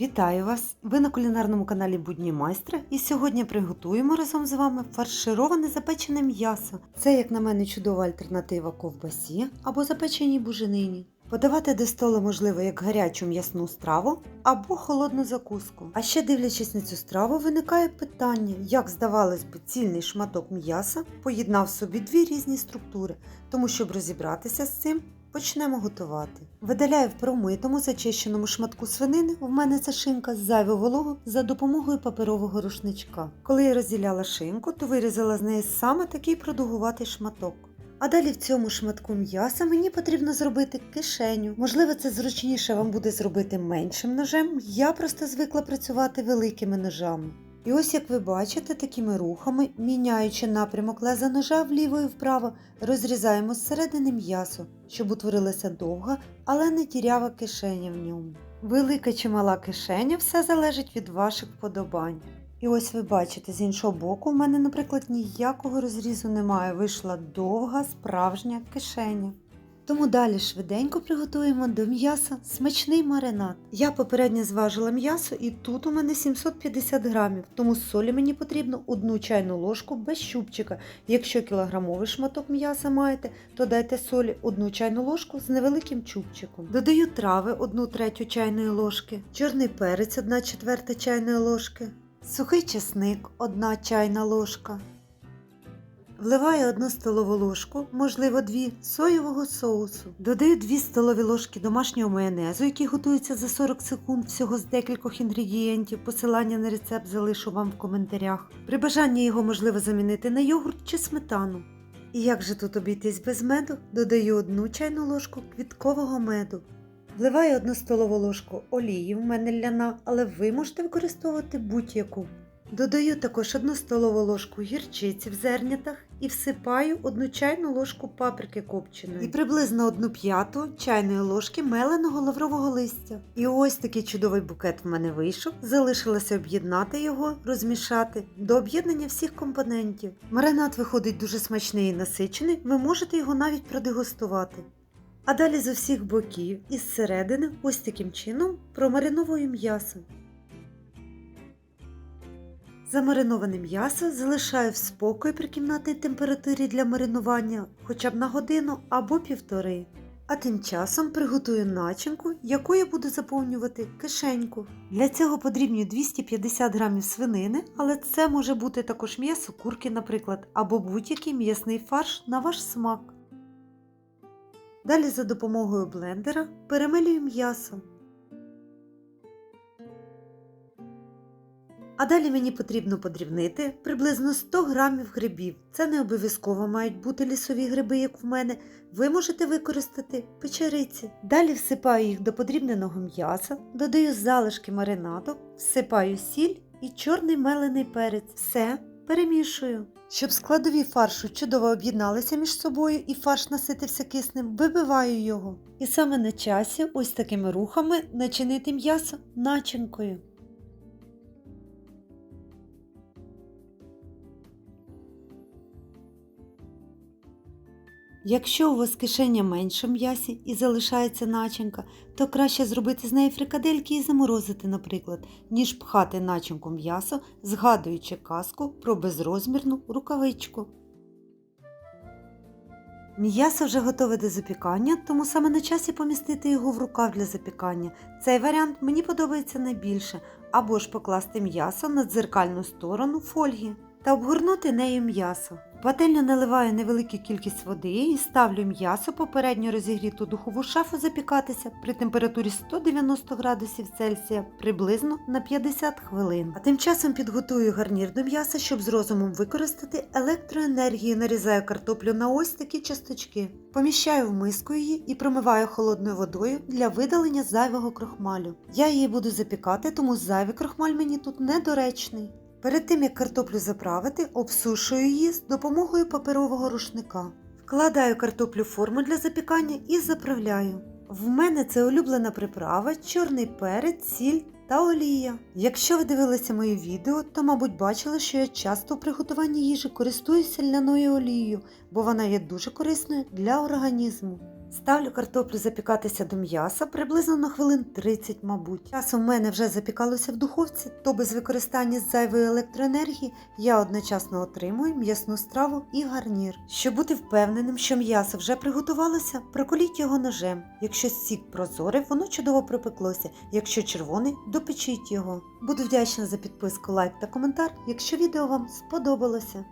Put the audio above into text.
Вітаю вас! Ви на кулінарному каналі Будні майстра і сьогодні приготуємо разом з вами фаршироване запечене м'ясо. Це, як на мене, чудова альтернатива ковбасі або запеченій буженині. Подавати до столу можливо як гарячу м'ясну страву або холодну закуску. А ще дивлячись на цю страву, виникає питання, як здавалось би, цільний шматок м'яса поєднав в собі дві різні структури. Тому щоб розібратися з цим, Почнемо готувати. Видаляю в промитому зачищеному шматку свинини. У мене це шинка з зайву вологу за допомогою паперового рушничка. Коли я розділяла шинку, то вирізала з неї саме такий продугуватий шматок. А далі в цьому шматку м'яса мені потрібно зробити кишеню. Можливо, це зручніше вам буде зробити меншим ножем. Я просто звикла працювати великими ножами. І ось як ви бачите, такими рухами, міняючи напрямок леза ножа вліво і вправо, розрізаємо зсередини м'ясо, щоб утворилася довга, але не тірява кишеня в ньому. Велика чи мала кишеня все залежить від ваших вподобань. І ось ви бачите, з іншого боку, в мене, наприклад, ніякого розрізу немає. Вийшла довга справжня кишеня. Тому далі швиденько приготуємо до м'яса смачний маринад. Я попередньо зважила м'ясо і тут у мене 750 грамів, тому солі мені потрібно одну чайну ложку без щупчика. Якщо кілограмовий шматок м'яса маєте, то дайте солі одну чайну ложку з невеликим чубчиком. Додаю трави 1 третю чайної ложки, чорний перець 1 четверта чайної ложки, сухий чесник 1 чайна ложка. Вливаю 1 столову ложку, можливо 2 соєвого соусу. Додаю 2 столові ложки домашнього майонезу, який готується за 40 секунд всього з декількох інгредієнтів. Посилання на рецепт залишу вам в коментарях. При бажанні його можливо замінити на йогурт чи сметану. І як же тут обійтись без меду, додаю 1 чайну ложку квіткового меду. Вливаю 1 столову ложку олії, в мене ляна, але ви можете використовувати будь-яку. Додаю також 1 столову ложку гірчиці в зернятах і всипаю 1 чайну ложку паприки копченої і приблизно 1 п'яту чайної ложки меленого лаврового листя. І ось такий чудовий букет в мене вийшов. Залишилося об'єднати його, розмішати до об'єднання всіх компонентів. Маринад виходить дуже смачний і насичений, ви можете його навіть продегустувати. А далі з усіх боків і зсередини ось таким чином промариновую м'ясо. Замариноване м'ясо залишаю в спокої при кімнатній температурі для маринування хоча б на годину або півтори. А тим часом приготую начинку, яку я буду заповнювати кишеньку. Для цього потрібні 250 г свинини, але це може бути також м'ясо курки, наприклад, або будь-який м'ясний фарш на ваш смак. Далі за допомогою блендера перемилюю м'ясо. А далі мені потрібно подрібнити приблизно 100 грамів грибів. Це не обов'язково мають бути лісові гриби, як в мене. Ви можете використати печериці. Далі всипаю їх до подрібненого м'яса, додаю залишки маринаду, всипаю сіль і чорний мелений перець. Все перемішую. Щоб складові фаршу чудово об'єдналися між собою і фарш наситився киснем, вибиваю його. І саме на часі ось такими рухами начинити м'ясо начинкою. Якщо у вас кишеня менше м'ясі і залишається начинка, то краще зробити з неї фрикадельки і заморозити, наприклад, ніж пхати начинку м'ясо, згадуючи казку про безрозмірну рукавичку. М'ясо вже готове до запікання, тому саме на часі помістити його в рукав для запікання. Цей варіант мені подобається найбільше, або ж покласти м'ясо на дзеркальну сторону фольги та обгорнути нею м'ясо. В Пательню наливаю невелику кількість води і ставлю м'ясо попередньо розігріту духову шафу запікатися при температурі 190 градусів Цельсія приблизно на 50 хвилин. А тим часом підготую гарнір до м'яса, щоб з розумом використати електроенергію. Нарізаю картоплю на ось такі часточки. Поміщаю в миску її і промиваю холодною водою для видалення зайвого крохмалю. Я її буду запікати, тому зайвий крохмаль мені тут недоречний. Перед тим, як картоплю заправити, обсушую її з допомогою паперового рушника. Вкладаю картоплю в форму для запікання і заправляю. В мене це улюблена приправа, чорний перець, сіль та олія. Якщо ви дивилися моє відео, то, мабуть, бачили, що я часто в приготуванні їжі користуюся ляною олією, бо вона є дуже корисною для організму. Ставлю картоплю запікатися до м'яса приблизно на хвилин 30, мабуть. Часом в мене вже запікалося в духовці, то без використання зайвої електроенергії я одночасно отримую м'ясну страву і гарнір. Щоб бути впевненим, що м'ясо вже приготувалося, проколіть його ножем. Якщо сік прозорий, воно чудово пропеклося. Якщо червоний, допечіть його. Буду вдячна за підписку, лайк та коментар, якщо відео вам сподобалося.